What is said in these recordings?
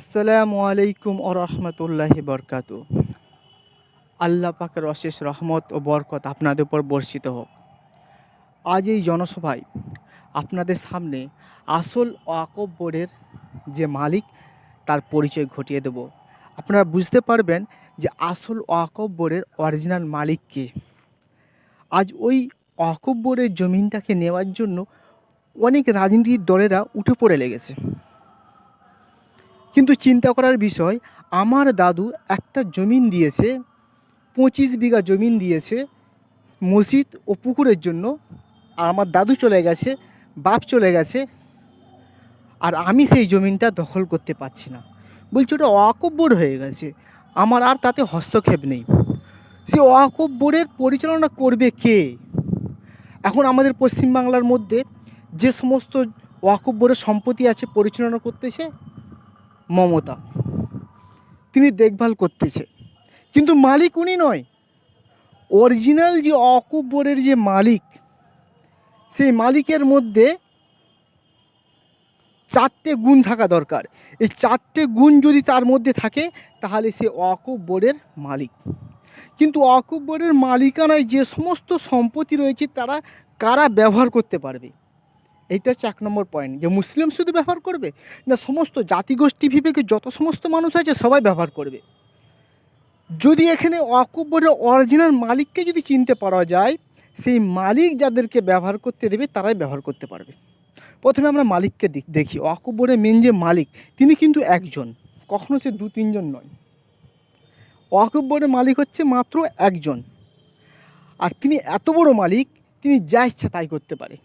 আসসালামু আলাইকুম ও রহমতুল্লাহি বরকাত আল্লাহ পাকের অশেষ রহমত ও বরকত আপনাদের উপর বর্ষিত হোক। আজ এই জনসভায় আপনাদের সামনে আসল ওয়াকফ বোর্ডের যে মালিক, তার পরিচয় ঘটিয়ে দেব। আপনারা বুঝতে পারবেন যে আসল ওয়াকফ বোর্ডের অরিজিনাল মালিক কে। আজ ওই ওয়াকফ বোর্ডের জমিনটাকে নেওয়ার জন্য অনেক রাজনীতির দলেরা উঠে পড়ে লেগেছে। কিন্তু চিন্তা করার বিষয়, আমার দাদু একটা জমিন দিয়েছে, পঁচিশ বিঘা জমিন দিয়েছে, মসজিদ ও পুকুরের জন্য। আর আমার দাদু চলে গেছে, বাপ চলে গেছে, আর আমি সেই জমিনটা দখল করতে পারছি না। বলছি, ওটা বোর্ড হয়ে গেছে। আমার আর তাতে হস্তক্ষেপ নেই। সে ওয়াকফ বোর্ডের পরিচালনা করবে কে? এখন আমাদের পশ্চিমবাংলার মধ্যে যে সমস্ত ওয়াকফ বোর্ডের সম্পত্তি আছে পরিচালনা করতেছে মমতা। তিনি দেখভাল করতেছে। কিন্তু মালিক উনি নয়। অরিজিনাল যে অকুপ যে মালিক, সেই মালিকের মধ্যে চারটে গুণ থাকা দরকার। এই চারটে গুণ যদি তার মধ্যে থাকে, তাহলে সে অকুপ মালিক। কিন্তু অকুপ মালিকানায় যে সমস্ত সম্পত্তি রয়েছে, তারা কারা ব্যবহার করতে পারবে? এইটা হচ্ছে এক নম্বর পয়েন্ট যে মুসলিম শুধু ব্যবহার করবে না সমস্ত জাতিগোষ্ঠী বিবেকে যত সমস্ত মানুষ আছে সবাই ব্যবহার করবে? যদি এখানে ওয়াকুব অরিজিনাল মালিককে যদি চিনতে পারা যায়, সেই মালিক যাদেরকে ব্যবহার করতে দেবে, তারাই ব্যবহার করতে পারবে। প্রথমে আমরা মালিককে দেখ- ওয়াকুব মেন যে মালিক, তিনি কিন্তু একজন। কখনো সে দু, তিনজন নয়। ওয়াকুব মালিক হচ্ছে মাত্র একজন। আর তিনি এত বড় মালিক, তিনি যা ইচ্ছা তাই করতে পারে।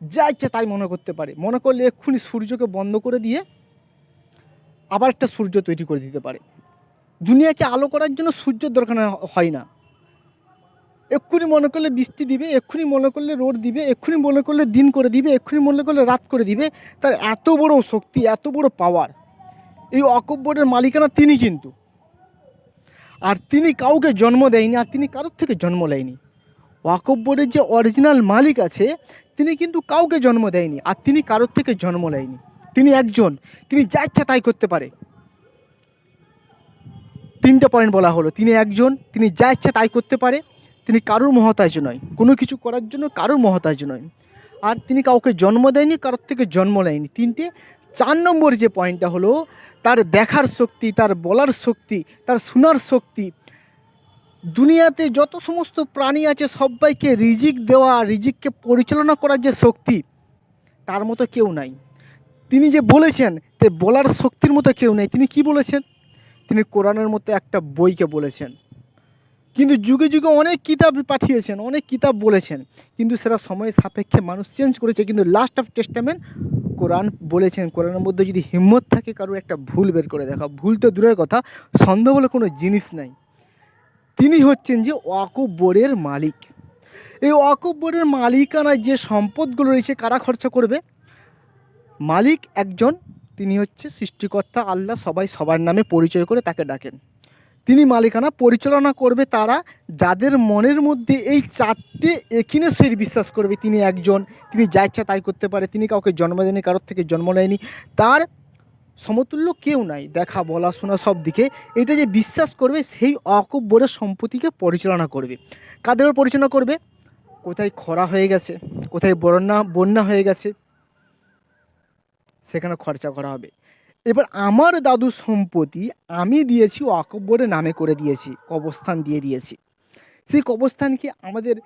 যা ইচ্ছা তাই মনে করতে পারে। মনে করলে এক্ষুনি সূর্যকে বন্ধ করে দিয়ে আবার একটা সূর্য তৈরি করে দিতে পারে। দুনিয়াকে আলো করার জন্য সূর্যের দরকার হয় না। এক্ষুনি মনে করলে বৃষ্টি দিবে, এক্ষুনি মনে করলে রোদ দিবে, এক্ষুনি মনে করলে দিন করে দিবে, এক্ষুনি মনে করলে রাত করে দিবে। তার এত বড় শক্তি, এত বড় পাওয়ার এই অকব্বরের মালিকানা তিনি কিন্তু। আর তিনি কাউকে জন্ম দেয়নি, আর তিনি কারোর থেকে জন্ম নেয়নি। ওয়াকফ বোর্ডের যে অরিজিনাল মালিক আছে, তিনি কিন্তু কাউকে জন্ম দেয়নি আর তিনি কারোর থেকে জন্ম নেয়নি। তিনি একজন, তিনি যা ইচ্ছা তাই করতে পারে। তিনটে পয়েন্ট বলা হলো, তিনি একজন, তিনি যা ইচ্ছা তাই করতে পারে, তিনি কারোর মহতাজ নয়। কোনো কিছু করার জন্য কারোর মহতাজ নয়। আর তিনি কাউকে জন্ম দেয়নি, কারোর থেকে জন্ম নেয়নি। তিনটে, চার নম্বর যে পয়েন্টটা হলো, তার দেখার শক্তি, তার বলার শক্তি, তার শোনার শক্তি দুনিয়াতে যত সমস্ত প্রাণী আছে, সবাইকে রিজিক দেওয়া, রিজিককে পরিচালনা করার যে শক্তি, তার মতো কেউ নাই। তিনি যে বলেছেন, তে বলার শক্তির মতো কেউ নেই। তিনি কি বলেছেন? তিনি কোরআনের মতো একটা বইকে বলেছেন। কিন্তু যুগে যুগে অনেক কিতাব পাঠিয়েছেন, অনেক কিতাব বলেছেন, কিন্তু সেটা সময়ের সাপেক্ষে মানুষ চেঞ্জ করেছে। কিন্তু লাস্ট অফ টেস্টামেন্ট কোরআন বলেছেন, কোরআনের মধ্যে যদি হিম্মত থাকে, কারও একটা ভুল বের করে দেখা ভুল তো দূরের কথা, সন্দেহ বলে কোনো জিনিস নাই। তিনি হচ্ছেন যে ওয়াকুব বোর্ডের মালিক। এই বোর্ডের মালিকানায় যে সম্পদগুলো রয়েছে, কারা খরচা করবে? মালিক একজন, তিনি হচ্ছে সৃষ্টিকর্তা আল্লাহ, সবাই সবার নামে পরিচয় করে তাকে ডাকেন। তিনি মালিকানা পরিচালনা করবে তারা, যাদের মনের মধ্যে এই চারটে একিনেশ্বরী বিশ্বাস করবে। তিনি একজন, তিনি যা ইচ্ছা তাই করতে পারে। তিনি কাউকে জন্ম দেয়নি, কারোর থেকে জন্ম নেয়নি। তার সমতুল্য কেউ নাই, দেখা, বলা, শোনা সব দিকে। এটা যে বিশ্বাস করবে, সেই অকুব বোর্ডের সম্পত্তিকে পরিচালনা করবে। কাদের পরিচালনা করবে? কোথায় খরা হয়ে গেছে, কোথায় বন্যা বন্যা হয়ে গেছে, সেখানে খরচা করা হবে। এবার আমার দাদু সম্পত্তি আমি দিয়েছি ওয়াকফ বোর্ডের নামে করে দিয়েছি, কবরস্থান দিয়ে দিয়েছি। সেই কবরস্থান কি আমাদের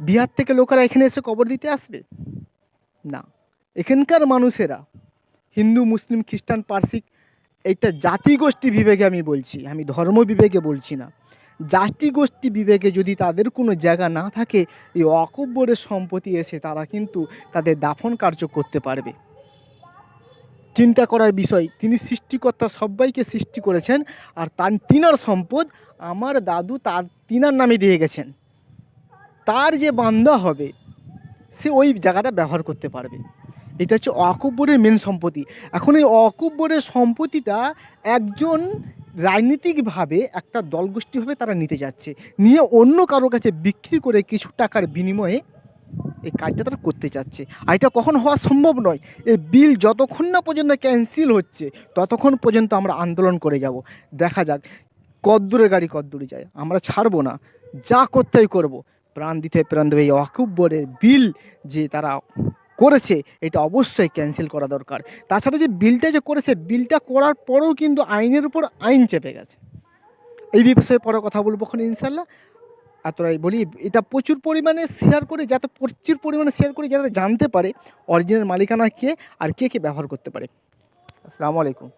বিহার থেকে লোকেরা এখানে এসে কবর দিতে আসবে? না। এখানকার মানুষেরা হিন্দু, মুসলিম, খ্রিস্টান, পার্সিক, এইটা জাতিগোষ্ঠী বিবেকে আমি বলছি, আমি ধর্ম বিবেকে বলছি না। জাতিগোষ্ঠী বিবেকে যদি তাদের কোনো জায়গা না থাকে, এই অকব্বরের সম্পত্তি এসে তারা কিন্তু তাদের দাফন কার্য করতে পারবে। চিন্তা করার বিষয়, তিনি সৃষ্টিকর্তা সবাইকে সৃষ্টি করেছেন, আর তার তিনার সম্পদ আমার দাদু তার তিনার নামে দিয়ে গেছেন। তার যে বান্দা হবে, সে ওই জায়গাটা ব্যবহার করতে পারবে। এটা হচ্ছে ওয়াকুব বোর্ডের মেন সম্পত্তি। এখন এই ওয়াকুব বোর্ডের সম্পত্তিটা একজন রাজনীতিকভাবে একটা দলগোষ্ঠীভাবে তারা নিতে যাচ্ছে। নিয়ে অন্য কারও কাছে বিক্রি করে কিছু টাকার বিনিময়ে এই কাজটা তারা করতে চাচ্ছে। আর এটা কখন হওয়া সম্ভব নয়, এই বিল যতক্ষণ না পর্যন্ত ক্যান্সেল হচ্ছে, ততক্ষণ পর্যন্ত আমরা আন্দোলন করে যাব। দেখা যাক কদ্দূরে গাড়ি কদ্দূরে যায়, আমরা ছাড়বো না, যা করতে হয় করব। প্রাণ দিতে প্রাণ দেবে এই ওয়াকুব বোর্ডের বিল যে তারা করেছে, এটা অবশ্যই ক্যান্সেল করা দরকার। তাছাড়া যে বিলটা যে করেছে বিলটা করার পরেও কিন্তু আইনের উপর আইন চেপে গেছে। এই বিষয়ে পরে কথা বলব এখন ইনশাল্লাহ এতটাই বলি, এটা প্রচুর পরিমাণে শেয়ার করে, যাতে প্রচুর পরিমাণে শেয়ার করে যাতে জানতে পারে অরিজিনাল মালিকানা কে আর কে কে ব্যবহার করতে পারে। আসসালামু আলাইকুম।